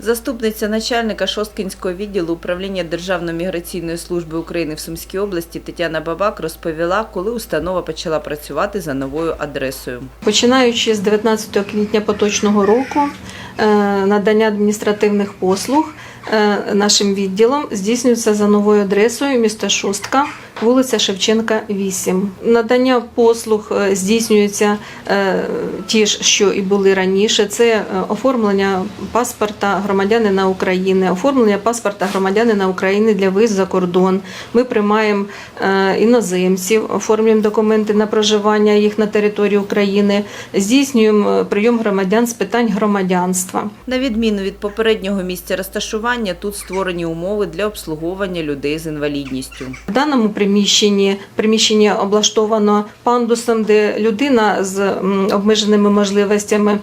Заступниця начальника Шосткінського відділу управління Державної міграційної служби України в Сумській області Тетяна Бабак розповіла, коли установа почала працювати за новою адресою. Починаючи з 19 квітня поточного року, е, надання адміністративних послуг е, нашим відділом здійснюється за новою адресою міста Шостка, вулиця Шевченка, 8. Надання послуг е, здійснюється е, ті ж, що і були раніше. Це е, оформлення паспорта громадянина України, оформлення паспорта громадянина України для виїзду за кордон. Ми приймаємо іноземців, оформлюємо документи на проживання їх на території України, здійснюємо прийом громадян з питань громадянства. На відміну від попереднього місця розташування, тут створені умови для обслуговування людей з інвалідністю. В даному приміщенні приміщення облаштовано пандусом, де людина з обмеженими можливостями.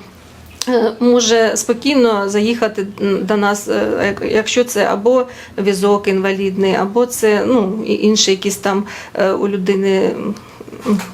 е, Може спокійно заїхати до нас, е, якщо це або візок інвалідний, або це ну, інші якісь там е, у людини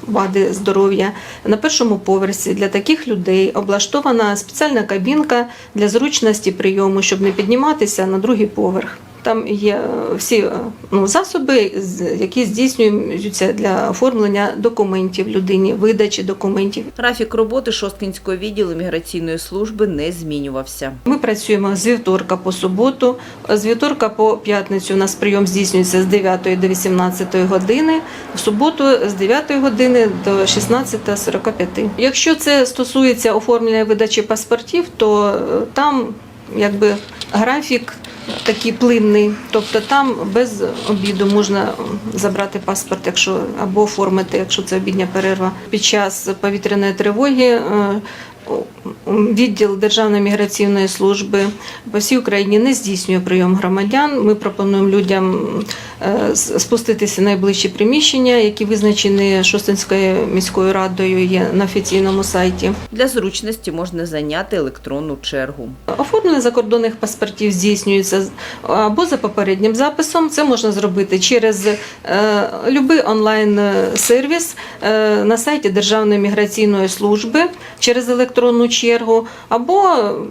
вади здоров'я. На першому поверсі для таких людей облаштована спеціальна кабінка для зручності прийому, щоб не підніматися на другий поверх. Там є е, всі е, ну, засоби, які здійснюються для оформлення документів людині, видачі документів. Графік роботи Шосткінського відділу міграційної служби не змінювався. Ми працюємо з вівторка по суботу, з вівторка по п'ятницю у нас прийом здійснюється з 9 до 18 години, в суботу з 9 години до 16.45. Якщо це стосується оформлення видачі паспортів, то е, там якби графік такий плинний, тобто там без обіду можна забрати паспорт, якщо або оформити, якщо це обідня перерва. Під час повітряної тривоги е, Відділ Державної міграційної служби по всій Україні не здійснює прийом громадян. Ми пропонуємо людям е, спуститися в найближчі приміщення, які визначені Шостинською міською радою є на офіційному сайті. Для зручності можна зайняти електронну чергу. Оформлення закордонних паспортів здійснюється або за попереднім записом. Це можна зробити через е, будь-який онлайн-сервіс е, на сайті Державної міграційної служби через електронну чергу, або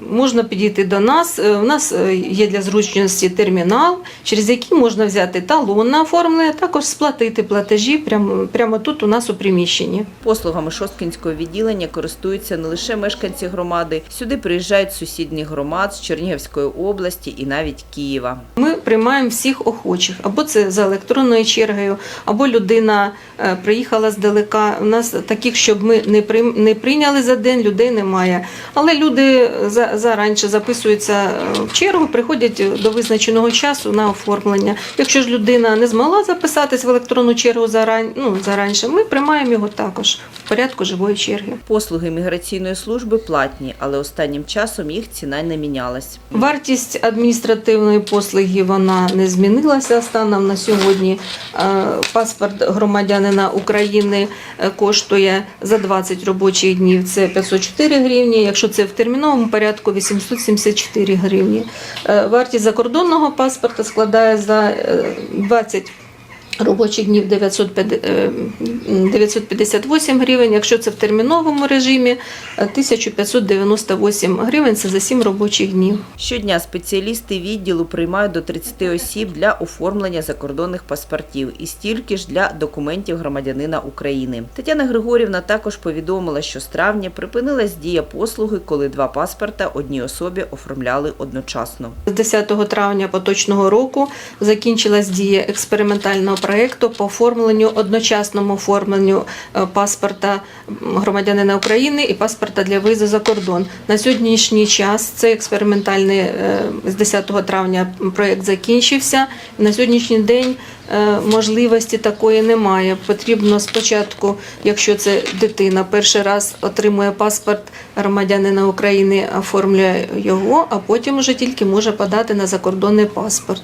можна підійти до нас. Е, У нас е, є для зручності термінал, через який можна взяти талон на оформлення, також сплатити платежі прямо, прямо тут у нас у приміщенні. Послугами Шосткінського відділення користуються не лише мешканці громади. Сюди приїжджають з сусідніх громад, з Чернігівської області і навіть Києва. Ми приймаємо всіх охочих, або це за електронною чергою, або людина е, приїхала здалека. У нас таких, щоб ми не прийняли за день, людей немає. Але люди за- заранше записуються е, в чергу, приходять до визначеного часу на оформлення. Якщо ж людина не змогла записатись в електронну чергу зарань, ну, заранше, ми приймаємо його також в порядку живої черги. Послуги міграційної служби платні, але останнім часом їх ціна не мінялась. Вартість адміністративної послуги вона не змінилася станом на сьогодні. Е, Паспорт громадянина України е, коштує за 20 робочих днів це 504 гривні. Якщо це в терміновому порядку 874 гривні. Е, Вартість закордонного паспорта складає за е, 20 робочих днів 950, е, 958 гривень. Якщо це в терміновому режимі, е, 1598 гривень це за 7 робочих днів. Щодня спеціалісти відділу приймають до 30 осіб для оформлення закордонних паспортів і стільки ж для документів громадянина України. Тетяна Григорівна також повідомила, що з травня припинилась дія послуги, коли два паспорта одній особі оформляли одночасно. З 10 травня поточного року закінчилась дія експериментального проєкту по оформленню одночасному оформленню е, паспорта громадянина України і паспорта для виїзду за кордон. На сьогоднішній час цей експериментальний е, з 10 травня проєкт закінчився. На сьогоднішній день е, можливості такої немає. Потрібно спочатку, якщо це дитина перший раз отримує паспорт громадянина України, оформлює його, а потім вже тільки може подати на закордонний паспорт.